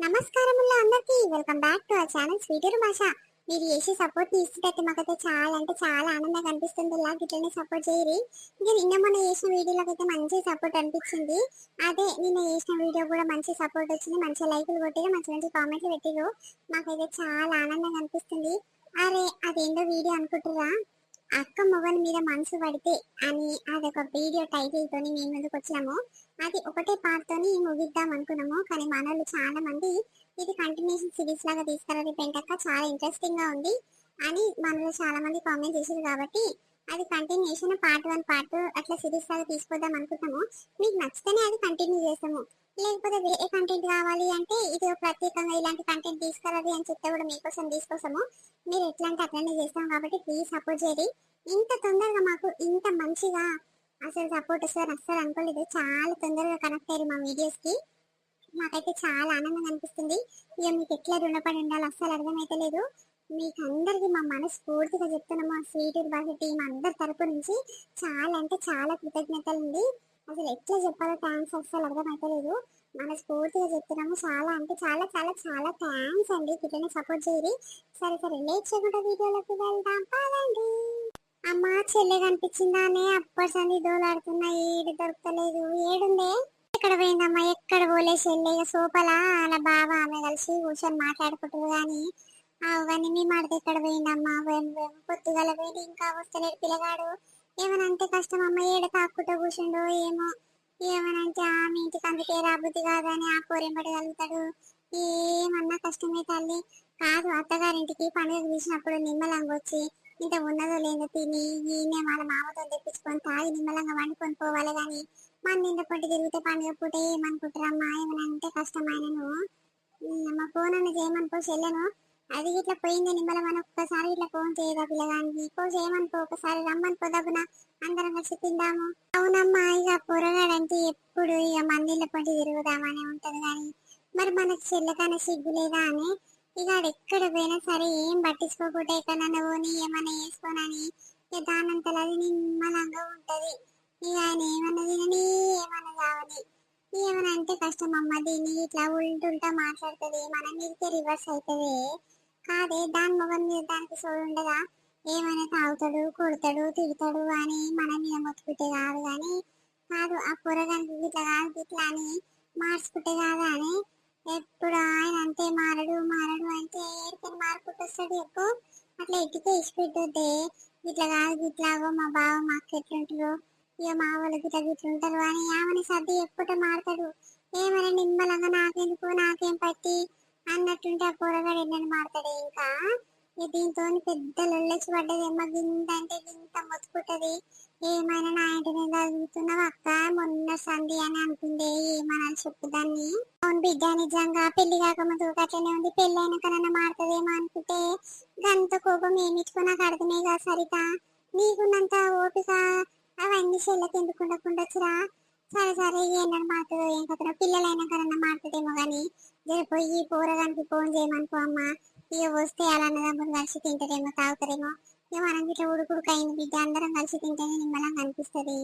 నమస్కారములు అందరికీ. Welcome back to our channel స్వీటరు భాష మీరు చేసే సపోర్ట్ ఇస్తుంటే మాకైతే చాలా అంటే చాలా ఆనందంగా అనిపిస్తుంది. ఇలా గిట్లనే సపోర్ట్ చేయరు. ఇంకా నిన్న మొన్న చేసిన వీడియోలకు అయితే మంచి సపోర్ట్ అనిపించింది. అదే నిన్న చేసిన వీడియో కూడా మంచి సపోర్ట్ వచ్చింది. మంచి లైకులు కొట్టిరు మంచి మంచి కామెంట్లు పెట్టిరు మాకైతే చాలా ఆనందంగా అనిపిస్తుంది. అరే అదేందో వీడియో అనుకుంటురా అక్క మొగన్ మీద మనసు పడితే అని అదొక వీడియో టైటిల్ తోని మేము ముందుకు వచ్చినాము. అది ఒకటే పార్ట్ తోని ముగిద్దాం అనుకున్నాము. కానీ మనోళ్ళు చాలా మంది ఇది కంటిన్యూషన్ సిరీస్ లాగా తీసుకురాలి పెంటక్క చాలా ఇంట్రెస్టింగ్గా ఉంది అని మనలో చాలా మంది కామెంట్ చేశారు కాబట్టి అది కంటిన్యూషన్ పార్ట్ వన్ పార్ట్ అట్లా సిరీస్ లాగా తీసుకొద్దాం అనుకుంటాము మీకు నచ్చితేనే అది కంటిన్యూ చేస్తాము. లేకపోతే వేరే కంటెంట్ కావాలి అంటే ఇది ఒక ప్రత్యేకంగా ఇలాంటి కంటెంట్ తీసుకురాలి అని చెప్తే కూడా మీకోసం తీసుకొస్తాము మీరు ఎట్లాంటి అటెండ్ అట్లనే చేస్తాం కాబట్టి ప్లీజ్ సపోర్ట్ చేయండి. ఇంత తొందరగా మాకు ఇంత మంచిగా అసలు సపోర్ట్ వస్తారు అస్సలు అనుకోలేదు. చాలా తొందరగా కనెక్ట్ అయ్యారు మా వీడియోస్కి. మాకైతే చాలా ఆనందంగా అనిపిస్తుంది. ఇక మీకు ఎట్లా రుణపడి ఉండాలో అస్సలు అర్థమైతే లేదు. మీకు అందరికి మా మనస్ఫూర్తిగా చెప్తున్నాము. ఆ స్వీట్ భాష టీం అందరి తరపు నుంచి చాలా అంటే చాలా కృతజ్ఞతలు ఉంది అసలు ఎట్లా చెప్పాలో థ్యాంక్స్ అసలు అర్థమైతే మన మనస్ఫూర్తిగా చెప్తున్నాము. చాలా అంటే చాలా చాలా చాలా థ్యాంక్స్ అండి. ఇట్లనే సపోర్ట్ చేయరు సరే సరే. లేట్ చేయకుండా వీడియోలోకి వెళ్దాం. పదండి. అమ్మ చెల్లె కనిపించిందానే అప్పటి సంది దోలాడుతున్నా ఏడు దొరకలేదు ఏడుందే? ఎక్కడ పోయిందమ్మా? ఎక్కడ పోలే చెల్లె? ఇక సోపల అలా బావ ఆమె కలిసి కూర్చొని మాట్లాడుకుంటారు కానీ అవన్నీ మీ మాట ఎక్కడ పోయిందమ్మా? పొత్తుగల పోయింది. ఇంకా వస్తలేడు పిల్లగాడు. ఏమనంటే కష్టం అమ్మ ఏడ తాక్కుంటూ కూర్చుండో ఏమో. ఏమనంటే ఆమె ఇంటికి అందుకే రాబుద్ది కాదని ఆ కోరింపడగలుగుతాడు ఏమన్నా కష్టమే తల్లి. కాదు అత్తగారింటికి పండుగ తీసినప్పుడు నిమ్మలంగా వచ్చి ఇంత ఉన్నదో లేదో తిని ఈయన వాళ్ళ మామతో తెప్పించుకొని తాగి నిమ్మలంగా వండుకొని పోవాలి కానీ మన నింద పొట్టి తిరిగితే పండుగ పూట ఏమనుకుంటారమ్మా? ఏమనంటే అంటే కష్టమైనను మా ఫోన్ అన్న చేయమనుకో చెల్లెను అది ఇట్లా పోయింది నిమ్మల మనం ఒక్కసారి ఇట్లా ఫోన్ చేయదా పిల్లగానికి? ఫోన్ చేయమనుకో ఒకసారి రమ్మని పోదగున అందరం కలిసి తిందాము. అవునమ్మా ఇక పొరగాడంటే ఎప్పుడు ఇక మందిళ్ళ పొట్టి తిరుగుదామని ఉంటది కానీ మరి మనకు చెల్లెకన్నా సిగ్గు లేదా అని? ఇక ఆడు ఎక్కడ పోయినా సరే ఏం పట్టించుకోకుండా ఎక్కడన్నా పోని ఏమైనా వేసుకోనని ఇక దానంతలో అది నిమ్మలంగా ఉంటది. ఇక ఆయన ఏమన్నా తినని ఏమన్నా కావని ఏమన్నా అంటే కష్టం అమ్మ దీన్ని ఇట్లా ఉల్టుంటా మాట్లాడుతుంది. మన మీదకే రివర్స్ అవుతుంది. కాదే దాని మొగం మీద దానికి సోడు ఏమైనా తాగుతాడు కొడతాడు తిడతాడు అని మన మీద మొత్తుకుంటే కాదు కానీ కాదు ఆ పొరగానికి ఇట్లా కాదు ఇట్లా అని మార్చుకుంటే కాదు అని ఎప్పుడు ఆయన అంతే మారడు మారడు అంటే ఏరికని మార్పుట్ వస్తాడు ఎక్కువ అట్లా ఎక్కితే ఇచ్చిపెట్టొద్దే ఇట్లా కాదు ఇట్లాగో మా బావ మాకు ఎట్లుంటారు ఇక మా వాళ్ళకి ఇట్లా ఇట్లుంటారు అని ఆమెని సర్ది ఎప్పుడో మారుతాడు. ఏమైనా నిమ్మలంగా నాకెందుకు నాకేం పట్టి? అన్నట్టుంటే ఆ కూరగాడు ఎన్నని మారతాడు ఇంకా? దీంతో పెద్ద లొల్లచి పడ్డది ఏమో గింత అంటే గింత మొత్తుకుంటది. ఏమైనా నా ఇంటి నేను చదువుతున్నావు అక్క? మొన్న సంధి అని అంటుంది ఏమనాలి చెప్పు దాన్ని. అవును బిడ్డ నిజంగా పెళ్ళి కాకముందు అట్లనే ఉంది. పెళ్ళి అయినాకనన్నా మారుతుందేమో అనుకుంటే గంత కోపం ఏమిచ్చుకో నాకు అర్థమే కదా సరిత. నీకున్నంత ఓపిక అవన్నీ చెల్లెకి ఎందుకు ఉండకుండొచ్చురా సరే సరే ఏంటని మారుతుందో ఏం కదా పిల్లలైనా కన్నా మారుతుందేమో కానీ జర పోయి పోరగానికి ఫోన్ చేయమనుకో అమ్మ. ఇక వస్తే అలా అన్నదమ్ములు కలిసి తింటారేమో తాగుతారేమో. ఇక మనం ఇట్లా ఉడుకుడుకు అయింది బిడ్డ అందరం కలిసి తింటేనే నిమ్మలంగా అనిపిస్తుంది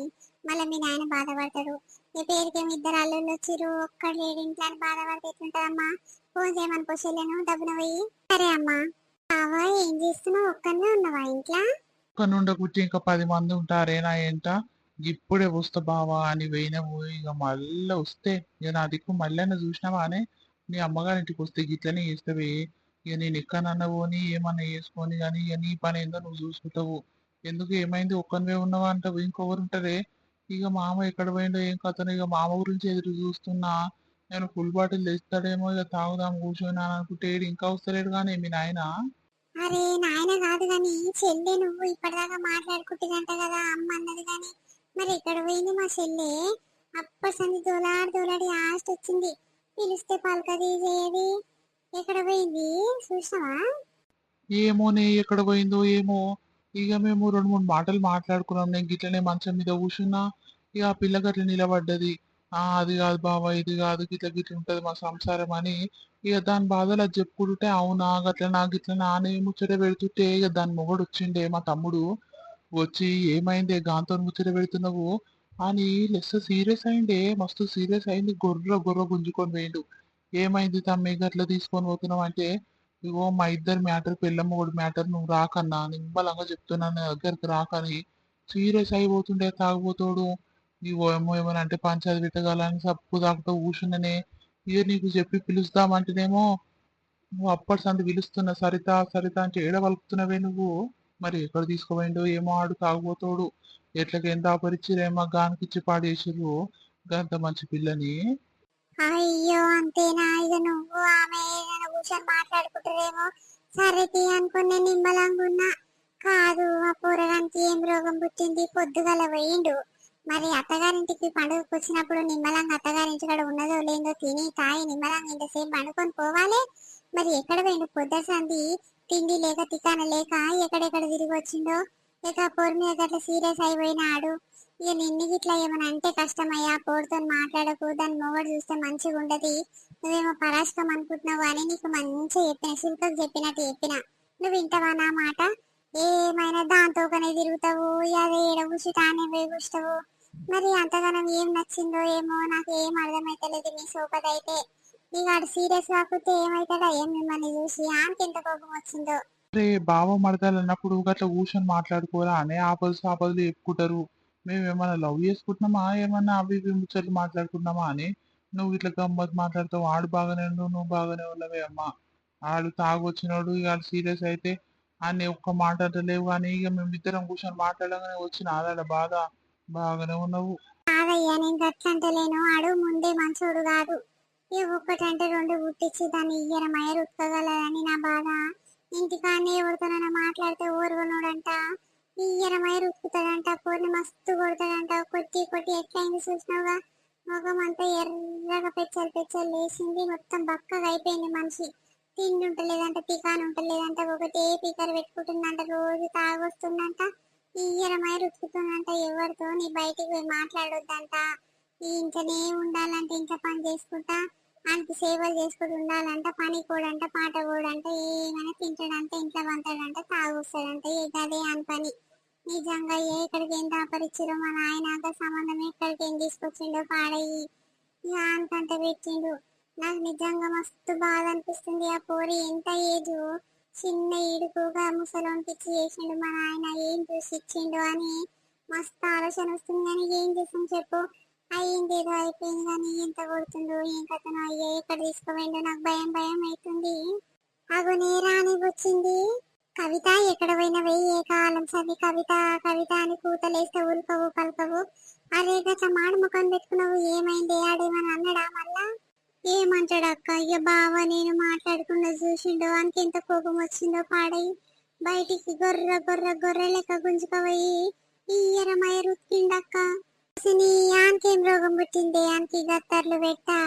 మళ్ళీ మీ నాయన బాధపడతాడు. ఈ పేరుకేమి ఇద్దరు అల్లుళ్ళు వచ్చిరు ఒక్కడు లేడు ఇంట్లో అని బాధపడితే ఎట్లుంటదమ్మా? ఫోన్ చేయమనుకో చెల్లెను డబ్బున పోయి. సరే అమ్మా. బావా ఏం చేస్తున్నావు? ఒక్కనే ఉన్నావా ఇంట్లో? ఒక్క నుండకుంటే ఇంకా పది మంది ఉంటారేనా ఏంట ఇప్పుడే వస్తా బావా అని పోయినావు ఇక మళ్ళీ వస్తే. ఇక నా దిక్కు మళ్ళీ చూసినావా అనే నీ అమ్మగారింటికి వస్తే గిట్లనే చేస్తావే. ఇక నేను ఎక్కడన్నా పోని ఏమన్నా వేసుకొని కానీ ఇక నీ పని ఏందో నువ్వు చూసుకుంటావు. ఎందుకు ఏమైంది? ఒక్కనివే ఉన్నావా అంటావు. ఇంకొకరు ఉంటారే. ఇక మామ ఎక్కడ పోయిండో ఏం కథను ఇక మామ గురించి ఎదురు చూస్తున్నా. నేను ఫుల్ బాటిల్ తెస్తాడేమో ఇక తాగుదాం కూర్చొని అని అనుకుంటే ఇంకా వస్తలేడు కానీ మీ నాయన? అరే నాయన కాదు కానీ చెల్లె నువ్వు ఇప్పటిదాకా మాట్లాడుకుంటుందంట కదా అమ్మ అన్నది కానీ మరి ఎక్కడ పోయింది మా చెల్లె? అప్పటి సంది దోలాడి దోలాడి ఆస్ట్ వచ్చింది. పిలిస్తే పలకది చేయది ఎక్కడ పోయింది? చూసావా ఏమోనే ఎక్కడ పోయిందో ఏమో. ఇక మేము రెండు మూడు మాటలు మాట్లాడుకున్నాం. నేను గిట్లనే మంచం మీద కూర్చున్నా. ఇక ఆ పిల్ల గట్ల నిలబడ్డది. ఆ అది కాదు బావ ఇది కాదు గిట్ల గిట్ల ఉంటది మా సంసారం అని. ఇక దాని బాధలు అది చెప్పుకుంటుంటే అవునా గట్ల నా గిట్ల నానే ముచ్చట పెడుతుంటే ఇక దాని మొగడు వచ్చిండే మా తమ్ముడు. వచ్చి ఏమైంది గాంతో ముచ్చట పెడుతున్నావు? అని లెస్ సీరియస్ అయిండే మస్తు సీరియస్ అయింది. గొర్ర గొర్ర గుంజుకొని పోయిండు. ఏమైంది తమ్మి? గట్ల తీసుకొని పోతున్నావు అంటే ఇగో మా ఇద్దరు మ్యాటర్ పెళ్ళమ్మ కూడా మ్యాటర్ నువ్వు రాకన్నా నిమ్మలంగా చెప్తున్నాను నా దగ్గరికి రాకని సీరియస్ అయిపోతుండే తాగిపోతాడు నీవు ఏమో ఏమని అంటే పంచాయతీ పెట్టగలని సప్పు తాకుతూ కూర్చున్ననే. ఇక నీకు చెప్పి పిలుస్తామంటేనేమో నువ్వు అప్పటి సంది పిలుస్తున్నా. సరిత సరిత అంటే ఏడ వలుపుతున్నావే నువ్వు? మరి ఎక్కడ తీసుకుపోయిండో ఏమో ఆడు తాగుపోతాడు ఎట్లకి ఎంత అపరిచిరేమో గానికిచ్చి పాడేసిర్రు గంత మంచి పిల్లని. అయ్యో అంతేనా? ఇక నువ్వు ఆమె ఏదైనా కూర్చొని మాట్లాడుకుంటారేమో సరే తీ అనుకునే నిమ్మలంగా ఉన్నా. కాదు ఆ పోరగానికి ఏం రోగం పుట్టింది? పొద్దుగల పోయిండు. మరి అత్తగారింటికి పండుగకు వచ్చినప్పుడు నిమ్మలంగా అత్తగారింటి కాడ ఉన్నదో లేదో తిని తాయి నిమ్మలంగా ఇంతసేపు పండుకొని పోవాలి? మరి ఎక్కడ పోయిండు? పొద్దు సంది తిండి లేక తికాన లేక ఎక్కడెక్కడ తిరిగి వచ్చిండో? ఇక పొరి మీద గట్ల సీరియస్ అయిపోయినాడు. ఇక నిన్ను ఇట్లా ఏమైనా అంటే కష్టమయ్యా పోరుతో మాట్లాడకు దాని మొగడు చూస్తే మంచిగా ఉండదు. నువ్వేమో పరాశకం అనుకుంటున్నావు అని నీకు మంచిగా చెప్పిన శిల్పకు చెప్పినట్టు చెప్పిన. నువ్వు వింటావా నా మాట? ఏమైనా దాంతోకనే తిరుగుతావు అదే ఏడగుసి తానే వేగుస్తావు మరి అంతగానం ఏం నచ్చిందో ఏమో నాకు ఏం అర్థమైతలేదు మీ సోపతి అయితే నీకు అటు సీరియస్ కాకపోతే ఏమైతాడా ఏం మిమ్మల్ని చూసి ఆమెకి ఎంత కోపం వచ్చిందో. రే బావ మడతలు అన్నప్పుడు గట్ల కూర్చొని మాట్లాడుకోరా అనే ఆపదలు ఆపదలు చెప్పుకుంటారు. మేము ఏమైనా లవ్ చేసుకుంటున్నామా? ఏమన్నా అవి ఇవి ముచ్చట్లు మాట్లాడుకుంటున్నామా అని. నువ్వు ఇట్లా గమ్మత్ మాట్లాడతావు. ఆడు బాగానే ఉండు నువ్వు బాగానే ఉన్నవే అమ్మా. ఆడు తాగొచ్చినాడు ఇక సీరియస్ అయితే అని ఒక్క మాట్లాడలేవు కానీ ఇక మేము ఇద్దరం కూర్చొని మాట్లాడగానే వచ్చిన ఆదాడ బాధ. బాగానే ఉన్నావు. కాదయ్యా నేను గట్లంటలేను ఆడు ముందే మంచోడు కాదు. ఇక ఒక్కటంటే రెండు పుట్టించి దాన్ని ఇయ్యరమయ్య రుక్కగలదని నా బాధ. ఇంటికాన్నే ఎవరితోనైనా మాట్లాడితే ఊరుగనోడంట ఇయ్యరమయ్య రుక్కుతాడంట పూర్ణి మస్తు కొడతాడంట. కొట్టి కొట్టి ఎట్లయింది చూసినావుగా? ముఖం అంతా ఎర్రగా పెచ్చలు పెచ్చలు లేచింది. మొత్తం బక్కగా అయిపోయింది మనిషి. తిండి ఉంటలేదంట తికాన్ ఉంటలేదంట. ఒకటే పీకర్ పెట్టుకుంటుందంట రోజు తాగొస్తుందంట. ఈయరమై రుక్కుతుందంట ఎవరితో నీ బయటికి పోయి మాట్లాడొద్దంట. ఇంకనే ఉండాలంటే ఇంకా పని చేసుకుంటా. ఆయనకి సేవలు చేసుకుంటూ ఉండాలంట పని కూడంట పాట కూడంట ఏ తింటాడంటే ఇంట్లో వంటాడంటే తాగుస్తాడంటే అదే అని పని. నిజంగా ఏ ఇక్కడికి ఏం దాపరిచ్చిరో మా నాయనాక సంబంధం ఎక్కడికి ఏం తీసుకొచ్చిండో పాడయ్యి. ఇక అంతంత పెట్టిండు. నాకు నిజంగా మస్తు బాధ అనిపిస్తుంది ఆ పోరి ఎంత ఏజు. చిన్న ఇడుకుగా ముసలోని పిచ్చి చేసిండు మా నాయన. ఏం చూసి ఇచ్చిండు అని మస్తు ఆలోచన వస్తుంది కానీ ఏం చేసాం చెప్పు. అయ్యింది ఏదో అయిపోయింది కానీ ఎంత కొడుతుండు ఏం కథను అయ్యో ఎక్కడ తీసుకుపోయిండు నాకు భయం భయం అవుతుంది. అగునే నేరాని వచ్చింది. కవిత ఎక్కడ పోయినవే ఏ కాలం చదివి కవిత కవిత అని కూతలేస్తే ఉల్కవు పలకవు. అరే గట్ల మాడు ముఖం పెట్టుకున్నావు ఏమైంది? ఆడేమని అన్నాడా మళ్ళా? ఏమంటాడు అక్క? ఇక బావ నేను మాట్లాడకుండా చూసిండో అంత ఎంత కోపం వచ్చిందో పాడై బయటికి గొర్రె గొర్రె గొర్రె లెక్క గుంజుకపోయి ఈయరమయ్య రుక్కిండక్క అసలు ఆనకేం రోగం పుట్టిందే? ఆనకి గత్తర్లు పెట్టా?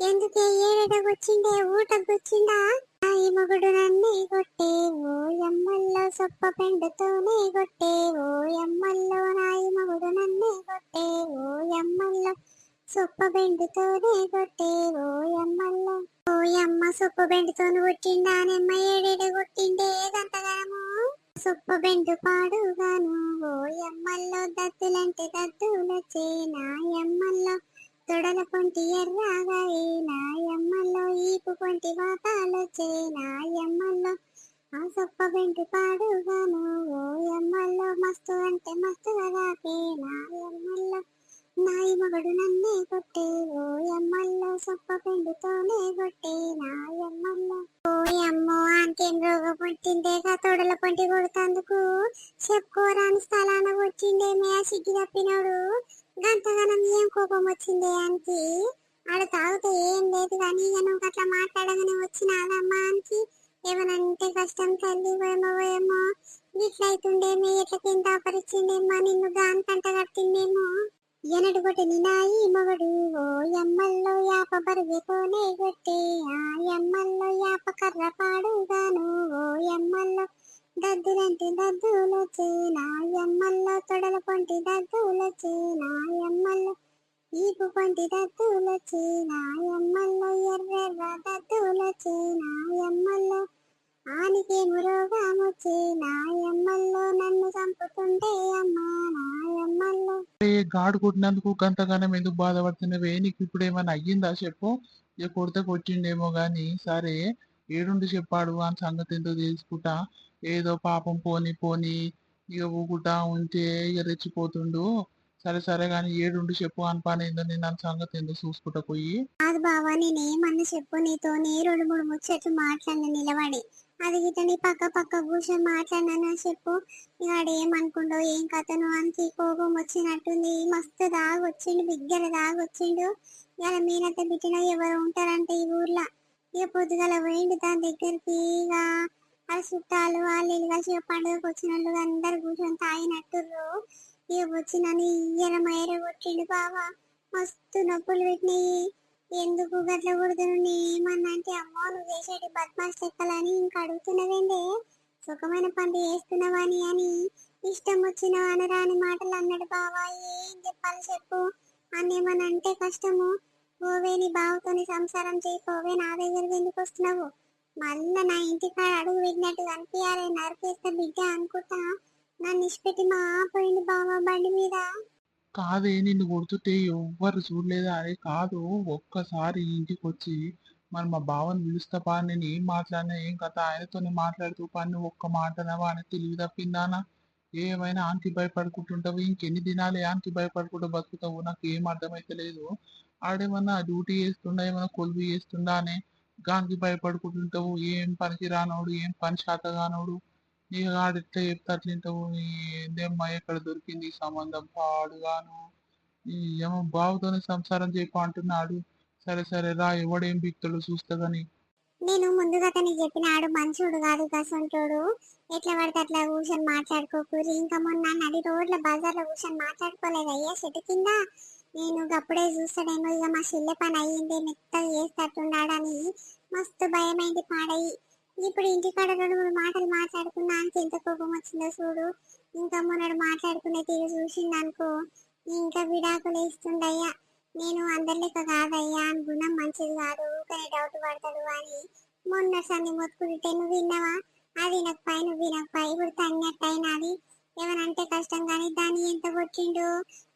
ఎందుకే ఏడటకు వచ్చిండే ఊటకు వచ్చిందా? ఈ మొగుడు నన్నే కొట్టేవు ఎమ్మల్లో సొప్ప పెండుతోనే కొట్టేవు ఎమ్మల్లో నాయి మగుడు నన్నే కొట్టే ఓ ఎమ్మల్లో సొప్ప బెండుతోనే కొట్టేవు ఎమ్మల్లో ఓ అమ్మ సొప్ప బెండుతోని కొట్టిండా నెమ్మ ఏడేడ కొట్టిండే గంతగానము సొప్ప బెండు పాడుగాను ఓ ఎమ్మల్లో దద్దులంటే దద్దులొచ్చే నా ఎమ్మల్లో తొడల పొంటి ఎర్రాగా ఏ నా ఈపు పొంటి వాతాలొచ్చే నా ఎమ్మల్లో ఆ సొప్ప వెంటి పాడుగాను ఓ ఎమ్మల్లో మస్తు అంటే మస్తు దాకే నాయమ్మల్లో నాయి మగడు నన్నే కొట్టే ఓ ఎమ్మల్లో సొప్ప పెండుతోనే కొట్టే నాయమ్మల్లో ఓ అమ్మో అంకేం రోగ పుట్టిందేగా తొడల పొంటి కొడుతందుకు? చెప్పుకోరాని స్థలాన వచ్చిందే మే సిగ్గి తప్పినాడు. గంతగానం ఏం కోపం వచ్చిందే అంకి ఆడ తాగితే ఏం లేదు కానీ ఇక నువ్వు అట్లా మాట్లాడగానే వచ్చినాదమ్మా అంకి ఏమనంటే కష్టం తల్లి పోయేమో పోయేమో ఎట్లా కింద అపరిచిండేమో నిన్ను గాంతంట కట్టిందేమో? ఎనడు కొట్టి నినాయి మగడు ఓ ఎమ్మల్లో యాప బరువుతోనే కొట్టే ఆ ఎమ్మల్లో యాప కర్ర పాడుగాను ఓ ఎమ్మల్లో దద్దులంటే దద్దులొచ్చే నా తొడల పొంటి దద్దులొచ్చే నా ఈపు పొంటి దద్దులొచ్చే నా ఎమ్మల్లో ఎర్రెర్ర దద్దులొచ్చే నా ఎమ్మల్లో ఆనికేము రోగమొచ్చే నన్ను చంపుతుంటే అమ్మా నాయమ్మల్లో గాడు కొట్టినందుకు గంతగానం ఎందుకు బాధపడుతున్నావే? నీకు ఇప్పుడు ఏమైనా అయ్యిందా చెప్పు. ఇక కొడితే కొట్టిండేమో గాని సరే ఏడుండి చెప్పాడు అని సంగతి ఎంతో తెలుసుకుంటా. ఏదో పాపం పోని పోని ఇక ఊగుటా ఉంటే ఇక రెచ్చిపోతుండు. సరే సరే కానీ ఏడుండి చెప్పు అని ఏందో నేను దాని సంగతి ఏందో చూసుకుంటా పోయి. కాదు బావా నేనేమన్నా చెప్పు నీతో నీ రెండు మూడు ముచ్చట్లు మాట్లాడిన నిలబడి. అది గిట్ట నీ పక్క పక్క కూర్చొని మాట్లాడినా చెప్పు. ఇక ఏమనుకుండో ఏం కథను అని కోపం వచ్చినట్టుంది. మస్తు దాగొచ్చిండు బిగ్గర దాగొచ్చిండు. ఇక మీనత బిట్టిన ఎవరు ఉంటారంటే ఈ ఊర్లో. ఇక పొద్దుగల పోయిండు దాని దగ్గరికి. ఇక ఆ చుట్టాలు వాళ్ళు ఇల్లు కలిసి ఇక పండుగకు వచ్చిన వాళ్ళు అందరు కూర్చొని తాగినట్టుర్రు. ఇక వచ్చినని ఇయ్యర మైర కొట్టిండు బావా. మస్తు నొప్పులు పెట్టినాయి. ఎందుకు గట్ల కొడుతున్నా ఏమన్నా అంటే అమ్మో నువ్వు చేసేటి బద్మాస్ లెక్కలని ఇంక అడుగుతున్నవేందే సుఖమైన పని చేస్తున్నావని అని. ఇష్టం వచ్చిన అనరాని మాటలు అన్నాడు బావా. ఏం చెప్పాలి చెప్పు. అన్నేమని అంటే కష్టము. పోవే నీ బావతోని సంసారం చేయి. నా దగ్గరికి ఎందుకు వస్తున్నావు? మళ్ళీ నా ఇంటికాడ అడుగు పెట్టినట్టు కనిపించాలి నరికేస్తే బిడ్డ అనుకుంటా. నన్ను ఇష్టపెట్టి మా పోయింది బావా బండి మీద. కాదే నిన్ను కొడుతుంటే ఎవ్వరు చూడలేదా? అరే కాదు ఒక్కసారి ఇంటికి వచ్చి మరి మా బావని పిలుస్తా పా. నేను ఏం మాట్లాడినా ఏం కథ? ఆయనతోనే మాట్లాడుతూ పని ఒక్క మాటనవా అని తెలివి తప్పిందానా? ఏమైనా ఆంకి భయపడుకుంటుంటావు? ఇంకెన్ని దినాలే ఆంకి భయపడుకుంటూ బతుకుతావు? నాకు ఏం అర్థమైతే లేదు ఆడేమన్నా డ్యూటీ చేస్తుండా? ఏమైనా కొలువు చేస్తుండా? అనే గానికి భయపడుకుంటుంటావు ఏం పనికి రానోడు ఏం పని శాత కానోడు నీ ఆడిట్లా చెప్తే అట్లింటావు ఏందేమ్మా ఎక్కడ దొరికింది సంబంధం పాడుగాను ఏమో బావుతోనే సంసారం చేయకు అంటున్నాడు. సరే సరే రా ఎవడేం బిక్తాడో చూస్తా గాని. నేను ముందుగా తనకి చెప్పిన ఆడు మంచోడు కాదు కసంటోడు ఎట్లా పడితే అట్లా కూర్చొని మాట్లాడుకోకూరి ఇంకా మొన్న నది రోడ్ల బజార్లో కూర్చొని మాట్లాడుకోలేదు? అయ్యా చెట్టు కింద? నేను అప్పుడే చూస్తాడేమో ఇక మా చెల్లె పని అయ్యింది. మెత్తగా చేస్తట్టున్నాడని మస్తు భయమైంది పాడయి ఇప్పుడు ఇంటికాడ రెండు మూడు మాటలు మాట్లాడుకున్నా ఎంత కోపం వచ్చిందో చూడు. ఇంకా మొన్నడు మాట్లాడుకునే తీరు చూసింది అనుకో ఇంకా విడాకులు ఇస్తుండయ్యా. నేను అందరి కాదయ్యా. అని గుణం మంచిది కాదు. ఊకనే డౌట్ పడతాడు అని మొన్న సన్ని మొత్తుకుంటే నువ్వు విన్నావా? అది నాకు పై నువ్వు వినకపోయి ఇప్పుడు తన్నట్టు అది ఏమనంటే కష్టం కానీ దాన్ని ఎంత కొట్టిండు?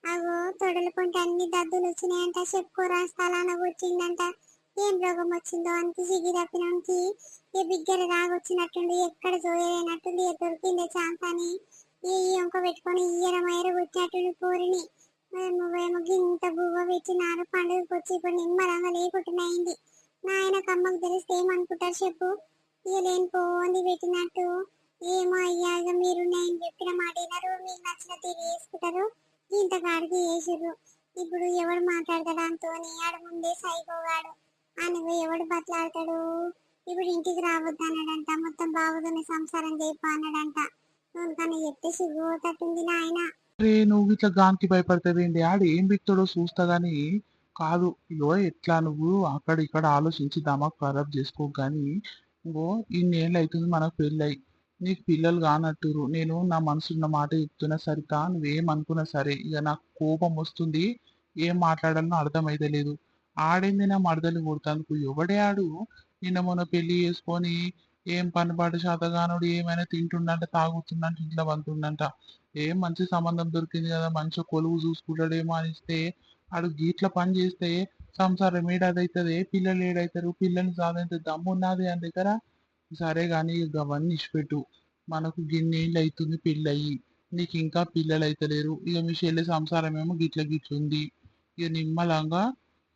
అగో తొడలుకుంటే అన్ని దద్దులు వచ్చినాయంట చెప్పుకోరా స్థలాన వచ్చిందంట ఏం రోగం వచ్చిందో అంత సిగి తప్పినానికి ఏ బిగ్గర రాగొచ్చినట్టుండి ఎక్కడ జోయనట్టుండి ఏ దొరికిందే ఛాన్స్ అని ఈ ఇంక పెట్టుకొని ఇయ్యర మైర కొట్టినట్టుండి పోరిని. నువ్వేమో గింత బువ్వ పెట్టినారు పండుగకి వచ్చి ఇప్పుడు నిమ్మరంగా లేకుంటున్నాయింది. నాయన కమ్మకు తెలిస్తే ఏమనుకుంటారు చెప్పు? ఇక లేని పోంది పెట్టినట్టు. ఏమో అయ్యా ఇక మీరు నేను చెప్పిన మాట వినరు మీకు నచ్చిన తీరు వేసుకుంటారు ఇంత కాడికి వేసిర్రు ఇప్పుడు ఎవడు మాట్లాడతాడు అంతోని? ఆడ ముందే సైకోగాడు అని ఎవడు బట్లాడతాడు ఇప్పుడు ఇంటికి రావద్దు అన్నాడంట. మొత్తం బావతోనే సంసారం చేయపో అన్నాడంట. కానీ చెప్తే సిగ్గుపోతట్టుంది నాయన. రే నువ్వు ఇట్లా గానికి భయపడతావేంటి? ఆడ ఏం బిక్తాడో చూస్తాగాని కాదు. ఇగో ఎట్లా నువ్వు అక్కడ ఇక్కడ ఆలోచించి దమాక్ ఖరాబ్ చేసుకో కానీ ఇంకో ఇన్నేళ్ళు అవుతుంది మనకు పెళ్ళి నీకు పిల్లలు కానట్టురు నేను నా మనసున్న మాట చెప్తున్నా సరితా నువ్వేం అనుకున్నా సరే ఇక నాకు కోపం వస్తుంది. ఏం మాట్లాడాలో అర్థమైతే లేదు. ఆడింది నా మడదలు కొడతాను ఎవడే ఆడు? నిన్న మొన్న పెళ్ళి చేసుకొని ఏం పనిపాటు శాతగానుడు ఏమైనా తింటుండంట తాగుతుండంట ఇంట్లో పంతుండంట ఏం మంచి సంబంధం దొరికింది కదా మంచి కొలువు చూసుకుంటాడేమో అనిస్తే ఆడు గీట్ల పని చేస్తే సంసారం ఏడాదైతుంది పిల్లలు ఏడైతారు పిల్లల్ని సాధించే దమ్ము ఉన్నది అని దగ్గర సరే కానీ ఇక అవన్నీ ఇచ్చిపెట్టు మనకు గిన్నేళ్ళు అవుతుంది పెళ్ళయి. నీకు ఇంకా పిల్లలు అయితలేరు ఇక మీ చెల్లె సంసారం ఏమో గిట్ల గిట్లుంది. ఇక నిమ్మలంగా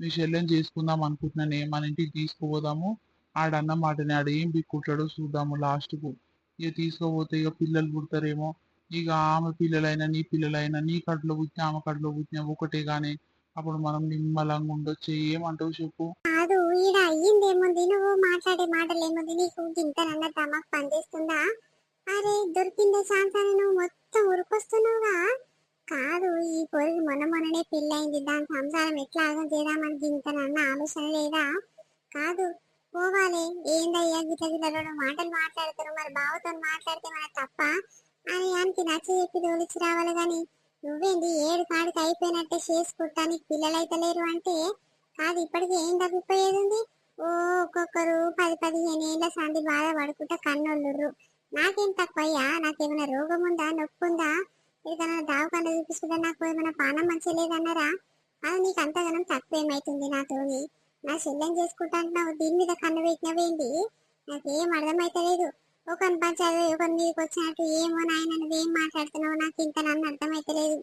మీ చెల్లెని చేసుకుందాం అనుకుంటున్నానే. మన ఇంటికి తీసుకుపోదాము. ఆడన్న మాటని ఆడ ఏం బిక్కుంటాడో చూద్దాము లాస్ట్కు. ఇక తీసుకుపోతే ఇక పిల్లలు పుడతారేమో. ఇక ఆమె పిల్లలైనా నీ పిల్లలైనా నీ కడులో పుట్టిన ఆమె కడులో పుట్టిన ఒకటే కానీ అప్పుడు మనం నిమ్మలంగా ఉండొచ్చు. ఏమంటావు చెప్పు? కాదు ఈడ అయ్యిందేముంది నువ్వు మాట్లాడే మాటలు ఏముంది నీకు గింతనన్న దమాక్ పనిచేస్తుందా అరే దొరికిందే ఛాన్స్ అని నువ్వు మొత్తం ఉరికొస్తున్నావుగా? కాదు ఈ పొరుగు మొన్న మొన్ననే పెళ్ళయింది. దాని సంసారం ఎట్లా అర్థం చేద్దామని గింతనన్న ఆలోచన లేదా? కాదు పోవాలి. ఏందయ్యా గిట్ల గిట్ల మాటలు మాట్లాడతారు మరి బావతో మాట్లాడితే మన తప్ప? అని ఆయనకి నచ్చ చెప్పి తోలిచ్చి రావాలి కానీ నువ్వేంది? ఏడు కాడికి అయిపోయినట్టే చేసుకుంటా నీకు అయితే లేరు అంటే? కాదు ఇప్పటికి ఏం తప్పిపోయేది ఉంది? ఒక్కొక్కరు పది పదిహేను ఏళ్ళ సంది బాధ పడుకుంటా కన్నోళ్ళుర్రు. నాకేం తక్కువయ్యా? నాకేమైనా రోగం ఉందా నొప్పి ఉందా ఏదైనా దావకుండా చూపిస్తుందా? నాకు ఏమైనా పానం మంచి లేదన్నారా? అది నీకు అంతగానం తక్కువ ఏమైతుంది నాతోని నా శల్యం చేసుకుంటా అంటున్నావు దీని మీద కన్ను పెట్టినవేంటి నాకేం అర్థమైతలేదు. ఒకని పంచాయతీ ఒకరి మీదకి వచ్చినట్టు ఏమో నాయన నువ్వేం మాట్లాడుతున్నావు నాకు ఇంత నన్ను అర్థమైతలేదు.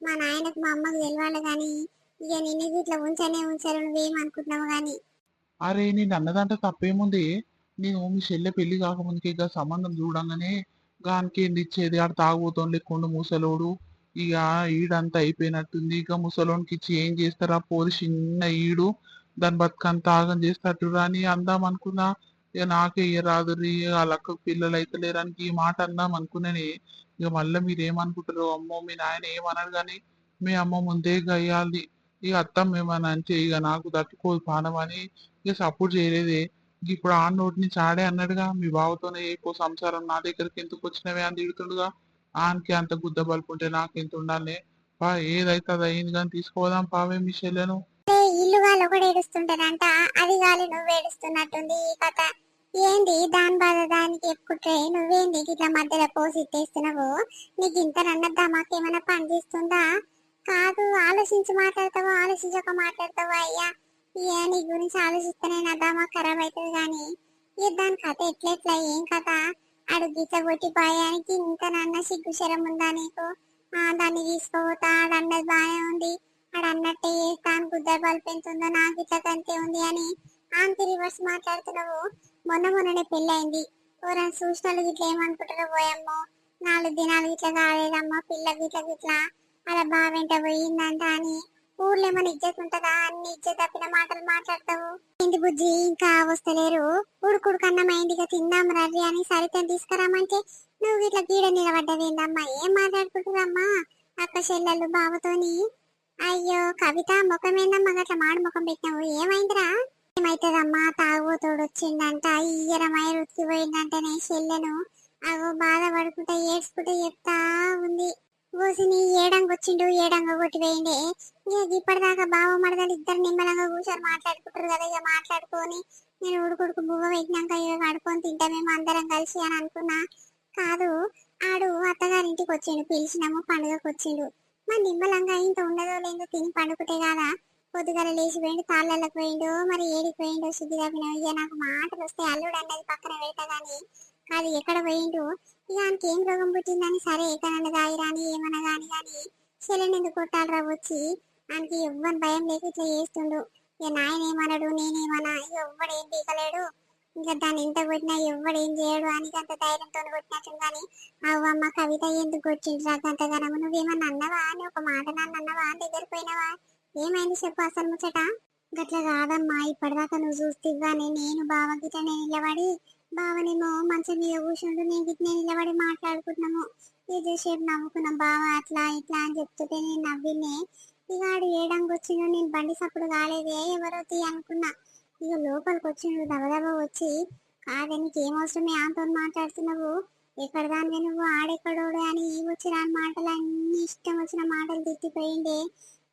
మా నాయనకు మా అమ్మకు తెలియాలి కానీ ఇక నిన్ను ఇట్లా ఉంచనే ఉంచారు. నువ్వేం అనుకుంటున్నావు కానీ. అరే నేను అన్నదంటే తప్పేముంది? నేను మీ చెల్లె పెళ్ళి కాకముందుకే ఇక సంబంధం చూడంగానే గానికి ఏంది ఇచ్చేది ఆడ తాగుబోతోని లేకుండా ముసలోడు. ఇక ఈడంతా అయిపోయినట్టుంది. ఇక ముసలోనికి ఇచ్చి ఏం చేస్తారా? పోలి చిన్న ఈడు. దాని బతుకంత ఆగం చేస్తట్టురా అని అందాం అనుకున్నా. ఇక నాకే ఇక రాదు వాళ్ళక్క పిల్లలు అయితే లేరానికి ఈ మాట అందాం అనుకున్నానే. ఇక మళ్ళీ మీరేమనుకుంటారు అమ్మో మీ నాయన ఏమన్నారు కానీ మీ అమ్మ ముందే గయ్యాలి. ఇక అత్తం ఏమన్నా అంటే ఇక నాకు తట్టుకోదు పానమని ఇక సపోర్ట్ చేయలేదే. ఇప్పుడు ఆ నోటి నుంచి ఆడే అన్నాడుగా మీ బావతోనే ఎక్కువ సంసారం నా దగ్గరికి ఎందుకు వచ్చినవే అని తిడుతుండగా. ఆనికి అంత గుద్ద బలుపుంటే నాకు ఎంత ఉండాలి? పా ఏదైతే అది అయింది కానీ తీసుకోదాం పావే మీ చెల్లెను. ఇల్లు వాళ్ళు ఒకటి ఏడుస్తుంటారంట. అది గాలి నువ్వు ఏడుస్తున్నట్టుంది ఈ కథ. ఏంది? దాని బాధ దానికి ఎక్కుట్రే నువ్వేంది ఇట్లా మధ్యలో పోసి ఇచ్చేస్తున్నావు? నీకు ఇంత నన్నద్దా? మాకేమైనా పని చేస్తుందా? కాదు ఆలోచించి మాట్లాడతావా? ఆలోచించక మాట్లాడతావా అయ్యా? ఏ నీ గురించి ఆలోచిస్తేనే నా దామా ఖరాబ్ అవుతుంది కానీ ఇక దాని కథ ఎట్లెట్లా ఏం కథ? అడు గీత కొట్టి పోయానికి ఇంత నాన్న సిగ్గు శరం ఉందా నీకు? ఆ దాన్ని తీసుకోపోతా ఆడన్నది బాగానే ఉంది. ఆడ అన్నట్టే చేస్తాను గుద్దరు బల్బు నాకు ఇట్లా కంతే ఉంది అని ఆంతి రివర్స్ మాట్లాడుతున్నావు. మొన్న మొన్ననే పెళ్ళైంది ఎవరైనా చూసిన ఇట్లా ఏమనుకుంటారో పోయమ్మో? నాలుగు దినాలు ఇట్లా కాలేదమ్మా పిల్ల గిట్ల. గిట్లా అలా బావెంట పోయిందంట అని ఊర్లో ఏమైనా ఇజ్జత్ ఉంటుందా? అన్ని ఇజ్జత్ తప్పిన మాటలు మాట్లాడతావు. ఇంటి బుజ్జి? ఇంకా వస్తలేరు ఉడుకుడు మా అయిందిగా తిందాం రవి అని సరితను తీసుకురామంటే నువ్వు ఇట్లా గీడ నిలబడ్డవేందమ్మా ఏం మాట్లాడుకుంటున్నామ్మా అక్క చెల్లెళ్ళు బావతోని. అయ్యో కవిత ముఖం ఏందమ్మా గట్ల మాడు ముఖం పెట్టినావు. ఏమైందిరా? ఏమైతుందమ్మా? తాగుబోతోడు వచ్చిందంట ఇయ్యరమై రుతికి పోయిందంటనే చెల్లెను. అగో బాధపడుకుంటా ఏడ్చుకుంటా చెప్తా ఉంది. ఓసిని ఏడంగా వచ్చిండు ఏడంగా కొట్టివేయండి ఇక ఇప్పటిదాకా బావ మరదలు ఇద్దరు నిమ్మలంగా కూర్చొని మాట్లాడుకుంటారు కదా ఇక మాట్లాడుకొని నేను ఉడుకుడుకు బువ్వ పెట్టినాక ఇక కడుకొని తింటామేమో అందరం కలిసి అని అనుకున్నా. కాదు ఆడు అత్తగారింటికి వచ్చిండు పిలిచినాము పండుగకు వచ్చిండు మరి నిమ్మలంగా ఇంత ఉండదో లేదో తిని పండుకుంటే కదా పొద్దుగల లేచిపోయిండు తాళ్ళకు పోయిండు మరి ఏడికి పోయిండు శుద్ధి తప్పిన ఇక నాకు మాటలు వస్తే అల్లుడు అన్నది పక్కన పెడతా కానీ అది ఎక్కడ పోయిండు? ఇక ఏం రోగం పుట్టిందని? సరే ఎక్కడన్నా దాయిరాని ఏమన్నా గాని గాని చెల్లెని ఎందుకు కొట్టాలరా వచ్చి ఆయనకి ఎవ్వని భయం లేక ఇట్లా చేస్తుండు. ఇక నాయన ఏమన్నాడు నేనేమన్నా ఇక ఎవ్వడు ఏం పీకలేడు. ఇంకా దాన్ని ఎంత కొట్టినా ఎవ్వడు ఏం చేయడు. అని అంత ధైర్యంతో కొట్టినట్టు కానీ అవ్వమ్మ కవిత ఎందుకు కొట్టిండ్రా? అంతగానము నువ్వేమన్నా అన్నవా? అని ఒక మాట నన్ను అన్నవా? అని దగ్గర పోయినావా? ఏమైంది చెప్పు అసలు ముచ్చట? గట్ల కాదమ్మా ఇప్పటిదాకా నువ్వు చూస్తే నేను బావ గిట్లనే నిలబడి బావనేమో మంచం మీద కూర్చుంటూ నేను గిట్నే నిలబడి మాట్లాడుకుంటున్నాము. ఇదేసేపు నవ్వుకున్నాం బావ అట్లా ఇట్లా అని చెప్తుంటే నేను నవ్వినే ఇక ఆడు ఏడంగా వచ్చిండు నేను బండి సప్పుడు కాలేదే ఎవరో తీ అనుకున్నా. ఇక లోపలికి వచ్చిండు దబదబ వచ్చి కాదే నీకు ఏమవసరమే ఆంతో మాట్లాడుతున్నావు? ఎక్కడ దానివే నువ్వు? ఆడెక్కడోడే అని ఈ వచ్చి రాని మాటలు అన్ని ఇష్టం వచ్చిన మాటలు తిట్టిపోయిండే.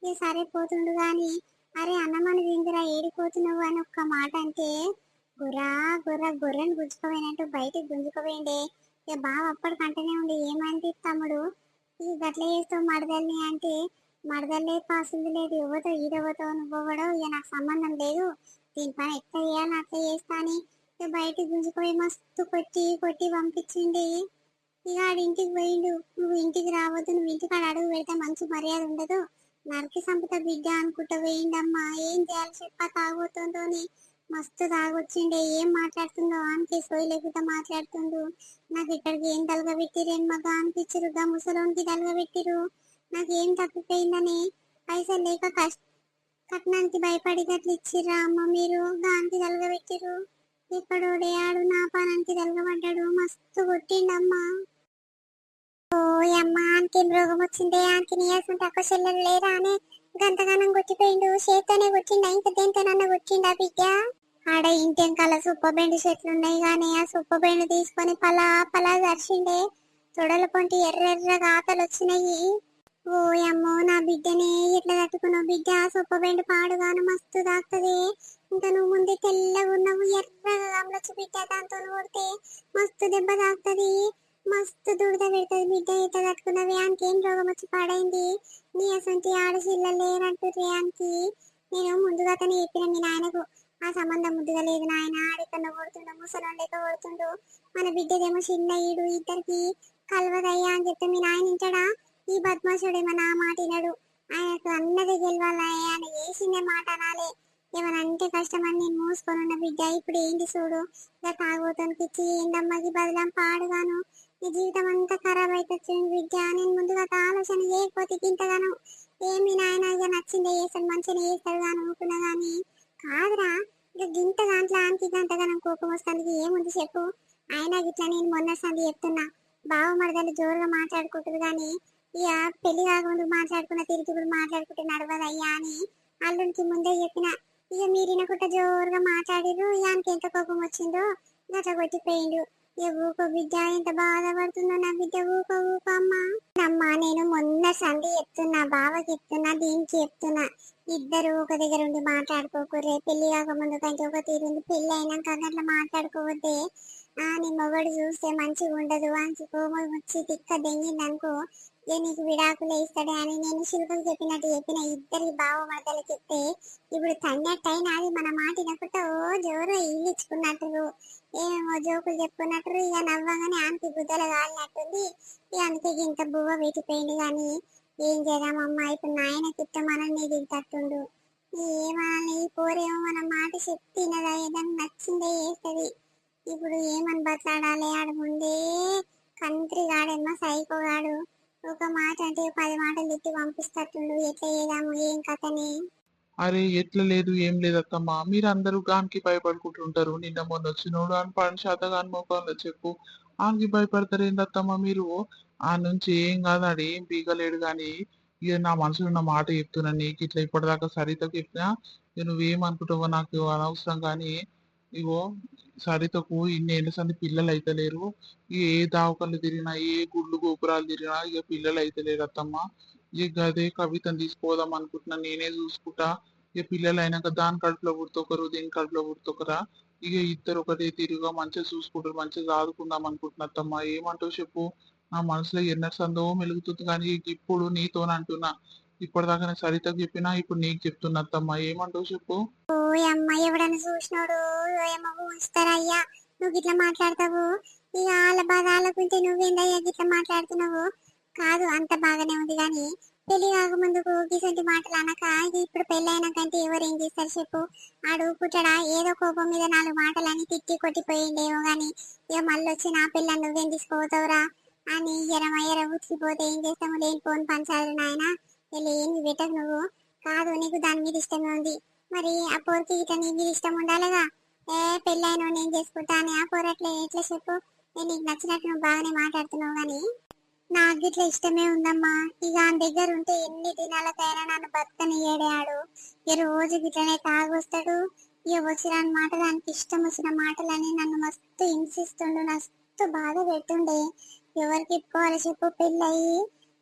ఇక సరే పోతుండు కానీ అరే అన్నమని విందిరా ఏడిపోతున్నావు అని ఒక్క మాట అంటే గుర్రా గుర్ర గుర్రని గుంజుకోపోయినట్టు బయటికి గుంజుకోపోయిండే ఇక బావ అప్పటికంటనే ఉండి ఏమంది తమ్ముడు? ఈ గట్ల చేస్తావు మడదల్ని అంటే? మడదల్లే పాసింది లేదు. ఇవ్వతో ఈడవతో నువ్వవడో? ఇక నాకు సంబంధం లేదు. దీని పని ఎట్లా చేయాలి? అట్లా చేస్తా అని ఇక బయటికి గుంజుకుపోయి మస్తు కొట్టి కొట్టి పంపించింది. ఇక ఆడు ఇంటికి పోయిండు. నువ్వు ఇంటికి రావద్దు. నువ్వు ఇంటికాడ అడుగు పెడితే మంచి మర్యాద ఉండదు. నరికి సంపత బిడ్డ అనుకుంటా పోయిండమ్మా. ఏం చేయాలి? చెప్పా తాగుతుందోని మస్తు తాగొచ్చిండే. ఏం మాట్లాడుతుందో ఆమెకి సోయి లేకుండా మాట్లాడుతుండు. నాకు ఇక్కడికి ఏం తలగబెట్టిరేం మగ అనిపించరు. గా ముసలోనికి తలగబెట్టిరు నాకు ఏం తప్పిపోయిందని పైసలు లేక కష్ట కట్నానికి భయపడి గట్ల ఇచ్చిర్రా అమ్మ మీరు. గానికి తలగబెట్టిరు ఎక్కడో ఆడు నా పానానికి తలగబడ్డాడు. మస్తు కొట్టిండమ్మా. ఓ అమ్మ ఆనికి రోగం వచ్చిందే? ఆనికి నీయాల్సిన తక్కువ చెల్లెలు లేరా అని గంతగానం కొట్టిపోయిండు చేత్తోనే గుచ్చిండా ఇంకా దేంతోనన్నా గుచ్చిండా బిడ్డ? ఆడ ఇంటెంకాల సుప్ప బెండు చెట్లు ఉన్నాయి కానీ ఆ సుప్ప బెండు తీసుకొని పలా పలా దర్శిండే తొడల పొంటి ఎర్ర ఎర్రగా ఆతలు వచ్చినాయి. ఓ అమ్మో నా బిడ్డనే ఎట్లా తట్టుకున్నావు బిడ్డ? సుప్ప బెండు పాడుగాను మస్తు దాక్తది. ఇంకా నువ్వు ముందే తెల్లగా ఉన్నావు ఎర్రగా గమలొచ్చు బిడ్డ దాంతో కొడితే మస్తు దెబ్బ తాకుతది. మస్తు దుడిద పెడుతుంది బిడ్డ ఎట్లా తట్టుకున్నవి? ఆనికి రోగం వచ్చి పాడైంది? నీ అసంటి ఆడపిల్ల లేనట్టు రేయానికి నేను ముందుగా అతను చెప్పిన మీ నాయనకు. ఆ సంబంధం ముద్దుగా లేదు నాయన. ఆడికన్నా కొడుతుండు ముసలం లేక కొడుతుండు. మన బిడ్డదేమో చిన్న ఇద్దరికి కలవదయ్యా అని చెప్తే మీ నాయన ఇంటాడా ఈ బద్మాసుడేమో నా మాట వినడు. ఆయనకు అన్నది గెలవాలయ్యా ఆయన వేసిందే మాట అనాలే. ఏమైనా అంటే కష్టమని నేను మూసుకొని ఉన్న బిడ్డ ఇప్పుడు ఏంటి చూడు? ఇలా తాగుతానికి ఇచ్చి ఏందమ్మకి బదులం పాడుగాను. నీ జీవితం అంతా ఖరాబ్ అవుతుంది విద్య. నేను ముందుగా ఆలోచన చేయకపోతే ఇంతగానో ఏమి నాయన ఇక నచ్చిందే చేస్తాడు మంచిగా చేస్తాడు కానీ అనుకున్నా కానీ కాదురా ఇక గింత దాంట్లో ఆనికి గంటగానం కోపం వస్తుంది. ఏముంది చెప్పు. ఆయన గిట్లా నేను మొన్న సంది చెప్తున్నా. బావ మరదలు జోరుగా మాట్లాడుకుంటారు కానీ ఇక పెళ్ళి కాకముందు మాట్లాడుకున్న తిరిగి ఇప్పుడు మాట్లాడుకుంటే నడవదయ్యా అని అల్లుడికి ముందే చెప్పిన. ఇక మీరు వినకుంట జోరుగా మాట్లాడిరు ఇక ఎంత కోపం వచ్చిందో గట్ల కొట్టిపోయిండు. ఊకో బిడ్డ ఎంత బాధపడుతుందో నా బిడ్డ ఊకో ఊకో అమ్మా. అమ్మా నేను మొన్న సంధి చెప్తున్నా బావకి చెప్తున్నా దీనికి చెప్తున్నా ఇద్దరు ఒక దగ్గర ఉండి మాట్లాడుకోకూరే పెళ్ళి కాకముందు కంటే ఒక తీరుంది పెళ్ళి అయినాక అట్లా మాట్లాడుకోవద్దే. ఆ నీ మొగడు చూస్తే మంచిగా ఉండదు అని కోపం వచ్చి తిక్క దెంగింది అనుకో ఇక నీకు విడాకులే ఇస్తాడు అని నేను శిల్పం చెప్పినట్టు చెప్పిన ఇద్దరి బావ మధ్యలో చెప్తే ఇప్పుడు తన్నట్టయినా అది మన మాట వినకుండా ఓ జోరు ఇల్లించుకున్నట్టు ఏమేమో జోకులు చెప్పుకున్నట్టు ఇక నవ్వగానే ఆమెకి గుద్దలు కాలినట్టుంది ఇక అందుకే ఇంత బువ్వ పెట్టిపోయింది కానీ ఏం చేద్దామమ్మా? ఇప్పుడు నాయన తిట్ట మనల్ని దిగుతట్టుండు ఏమని పోరేమో మన మాట చెప్తే తినదా ఏదైనా నచ్చిందే చేస్తుంది. ఇప్పుడు ఏమని బతలాడాలి? ఆడ ముందే కంత్రి గాడేమో సైకో గాడు. ఒక మాట అంటే పది మాటలు తిట్టి పంపిస్తట్టుండు ఎట్లా చేద్దాము? ఏం కథని? అరే ఎట్లా లేదు? ఏం లేదు అత్తమ్మ. మీరు అందరూ గానికి భయపడుకుంటుంటారు. నిన్న మొన్న వచ్చినోడు అని పని శాతగాని మొక్కలు చెప్పు. ఆనికి భయపడతారు ఏందత్తమ్మ మీరు? ఆ నుంచి ఏం కాదు ఆడు ఏం పీకలేడు కానీ ఇక నా మనసులో ఉన్న మాట చెప్తున్నా నీకు. ఇట్లా ఇప్పటిదాకా సరితకు చెప్పినా ఇక నువ్వేమనుకుంటావో నాకు అనవసరం కానీ ఇగో సరితకు ఇన్ని సంది పిల్లలు అయితలేరు ఇక ఏ దావకళ్ళు తిరిగినా ఏ గుళ్ళు గోపురాలు తిరిగినా ఇక పిల్లలు అయితలేరు అత్తమ్మ. ఇక గదే కవితను తీసుకోదాం అనుకుంటున్నా నేనే చూసుకుంటా. ఇక పిల్లలు అయినాక దాని కడుపులో పుడుతొకరు దీని కడుపులో పుడుతొకరా ఇక ఇద్దరు ఒకటే తిరుగు మంచిగా చూసుకుంటారు మంచిగా ఆదుకుందాం అనుకుంటున్నా అత్తమ్మ. ఏమంటావు చెప్పు? నా మనసులో ఎన్నర్ సందో మెలుగుతుంది కానీ ఇప్పుడు నీతోనంటున్నా ఇప్పటిదాకా నేను సరితకు చెప్పినా ఇప్పుడు నీకు చెప్తున్నా అత్తమ్మా. ఏమంటావు చెప్పు? అమ్మ చూసినోడు ఏమో నువ్వు ఇట్లా మాట్లాడతావు? ఇక వాళ్ళ బాధ వాళ్ళకుంటే నువ్వేందయ్యా ఇట్లా మాట్లాడుతున్నావు? కాదు అంత బాగానే ఉంది కానీ పెళ్ళి కాకముందుకు గిసంటి మాటలు అనక ఇది ఇప్పుడు పెళ్ళి అయినాకంటే ఎవరు ఏం చేస్తారు చెప్పు? ఆడు పుట్టడా ఏదో కోపం మీద నాలుగు మాటలని తిట్టి కొట్టిపోయిండేమో గాని ఇక మళ్ళీ వచ్చి నా పిల్లని నువ్వేం తీసుకోపోతావురా? అని ఎరమ ఎర ఉతికిపోతే ఏం చేస్తాము లేని ఫోన్ పంచాలి నాయన. ఏమి ఏంది నువ్వు? కాదు నీకు దాని మీద ఇష్టమే ఉంది. మరి ఆ పోరికి ఇట్లా నీ మీద ఇష్టం ఉండాలిగా? ఏ పెళ్ళైన నేను చేసుకుంటా అని ఆ పోరు అట్లా ఎట్లా చెప్పు? నేను నీకు నచ్చినట్టు నువ్వు బాగానే మాట్లాడుతున్నావు కానీ నాకు ఇట్లా ఇష్టమే ఉందమ్మా. ఇక ఆ దగ్గర ఉంటే ఎన్ని దినాలకైనా నన్ను బతకనియ్యాడు ఈ రోజు ఇట్లనే తాగొస్తాడు. ఇక వచ్చిన మాట దానికి ఇష్టం వచ్చిన మాటలని నన్ను మస్తు హింసిస్తుండు మస్తు బాధ పెట్టుండే ఎవరికి ఇప్పుకోవాలి చెప్పు పెళ్ళయి.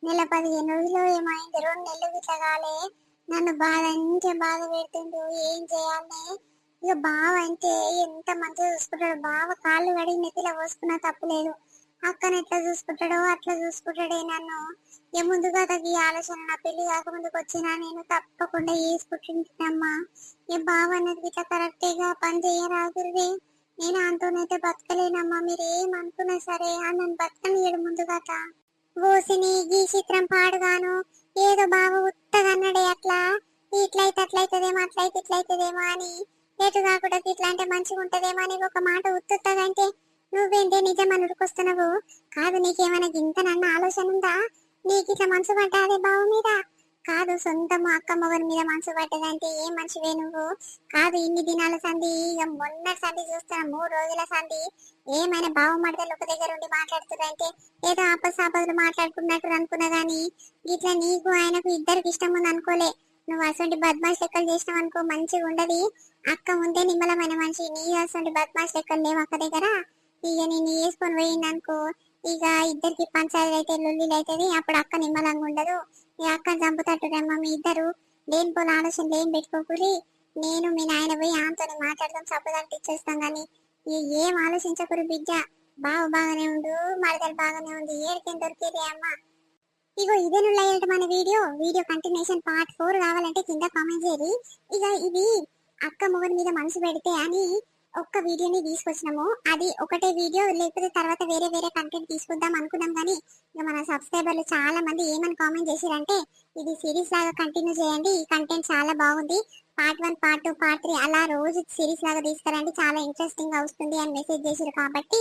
నెల పదిహేను రోజులు ఏమైంది? రెండు నెలలు ఇట్లా నన్ను బాధ అంతే బాధ పెడుతుండు. ఏం చేయాలి? ఇక బావ అంటే ఎంత మంచిగా చూసుకుంటాడు బావ కాళ్ళు కడిగి నెత్తిలో పోసుకున్నా తప్పులేదు అక్కని ఎట్లా చూసుకుంటాడో అట్లా చూసుకుంటాడే నన్ను. ఏ ముందుగా తగ్గి ఆలోచన నా పెళ్ళి కాకముందుకు వచ్చినా నేను తప్పకుండా వేసుకుంటుంటామ్మా ఏ బావ అన్నది ఇట్లా కరెక్టేగా పని చేయరాదురే నేను అంతోనైతే బతకలేనమ్మా. మీరు ఏమనుకున్నా సరే ఆ నన్ను బతకనియడు ముందుగా ఓసిని గీ చిత్రం పాడుగాను. ఏదో బావ ఉత్తగా అట్లా. ఇట్లయితే అట్లయితదేమో అట్లయితే ఇట్లయితదేమో అని. ఎటు కాకుండా ఇట్లా అంటే మంచిగా ఉంటదేమో అని ఒక మాట ఉత్తుత్తదంటే నువ్వేంటే నిజం అనుడుకొస్తున్నావు కాదు నీకేమైనా ఇంత నన్న ఆలోచన ఉందా నీకు ఇట్లా మనసు పడ్డాదే బావు మీద? కాదు సొంత మా అక్క మొగని మీద మనసు పడ్డదంటే ఏం మనిషివే నువ్వు? కాదు ఇన్ని దినాల సంధి ఇక మొన్న సంధి చూస్తున్నా మూడు రోజుల సంధి ఏమైనా బావమడతలు ఒక దగ్గర ఉండి మాట్లాడుతున్నారంటే ఏదో ఆపసాపదులు మాట్లాడుకున్నట్టు అనుకున్నా గానీ ఇట్లా నీకు ఆయనకు ఇద్దరికి ఇష్టం ఉంది అనుకోలే. నువ్వు అసలు బద్మాష్ లెక్కలు చేసినావు అనుకో మంచిగా ఉండదు. అక్క ఉంటే నిమ్మలమైన మనిషి నీ అసలు బద్మాష్ లెక్కలు లేవు అక్క దగ్గర. ఇక నేను వేసుకొని పోయిందనుకో ఇక ఇద్దరికి పంచాయతీ అయితే లొల్లిలు అవుతుంది అప్పుడు అక్క నిమ్మలంగా ఉండదు. ఈ అక్క చంపుతట్టురేమ్మ మీ ఇద్దరు. లేని పోల ఆలోచన ఏం పెట్టుకోకూరి? నేను మీ నాయన పోయి ఆమెతోని మాట్లాడదాం చప్పుదాన్ని ఇచ్చేస్తాం కానీ ఈ ఏం ఆలోచించకూరి బిడ్డ? బావ బాగానే ఉండు మరదలు బాగానే ఉంది ఏడికేం దొరికేది అమ్మ? ఇగో ఇదే లైట్ మన video? Video continuation part four కావాలంటే కింద కామెంట్ చేయండి ఇక ఇది అక్క మొగని మీద మనసు పెడితే అని ఒక్క వీడియోని తీసుకొచ్చినాము. అది ఒకటే వీడియో లేకపోతే తర్వాత వేరే వేరే కంటెంట్ తీసుకుందాం అనుకున్నాం కానీ ఇక మన సబ్స్క్రైబర్లు చాలా మంది ఏమని కామెంట్ చేసిరంటే ఇది సిరీస్ లాగా కంటిన్యూ చేయండి. ఈ కంటెంట్ చాలా బాగుంది. Part one part two part three అలా రోజు సిరీస్ లాగా తీసుకురండి. చాలా ఇంట్రెస్టింగ్గా వస్తుంది అని మెసేజ్ చేశారు కాబట్టి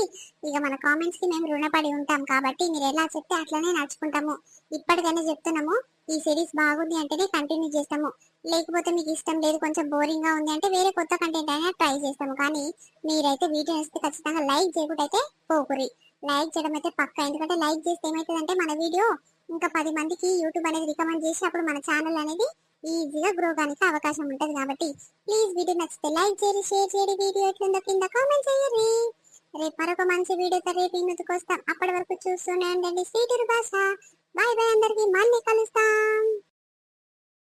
ఇక మన కామెంట్స్కి మేము రుణపడి ఉంటాం కాబట్టి మీరు ఎలా చెప్తే అట్లనే నడుచుకుంటాము. ఇప్పటికైనా చెప్తున్నాము ఈ సిరీస్ బాగుంది అంటేనే కంటిన్యూ చేస్తాము. లేకపోతే మీకు ఇష్టం లేదు కొంచెం బోరింగ్గా ఉంది అంటే వేరే కొత్త కంటెంట్ అయినా ట్రై చేస్తాము. కానీ మీరైతే వీడియో ఇస్తే ఖచ్చితంగా లైక్ చేయకుండా అయితే పోకురి లైక్ చేయడం అయితే పక్క. ఎందుకంటే లైక్ చేస్తే ఏమవుతుందంటే మన వీడియో ఇంకా పది మందికి యూట్యూబ్ అనేది రికమెండ్ చేసి అప్పుడు మన ఛానల్ అనేది ఈజీగా గ్రో కానికి అవకాశం ఉంటుంది కాబట్టి ప్లీజ్ వీడియో నచ్చితే లైక్ చేయండి షేర్ చేయండి వీడియో ఎట్లుందో కింద కామెంట్ చేయండి. రేపు మరొక మంచి వీడియోతో రేపు ఈ ముందుకు వస్తాం. అప్పటి వరకు చూస్తూనే ఉండండి. స్వీటర్ భాష బాయ్ బాయ్ అందరికి. మళ్ళీ కలుస్తాం.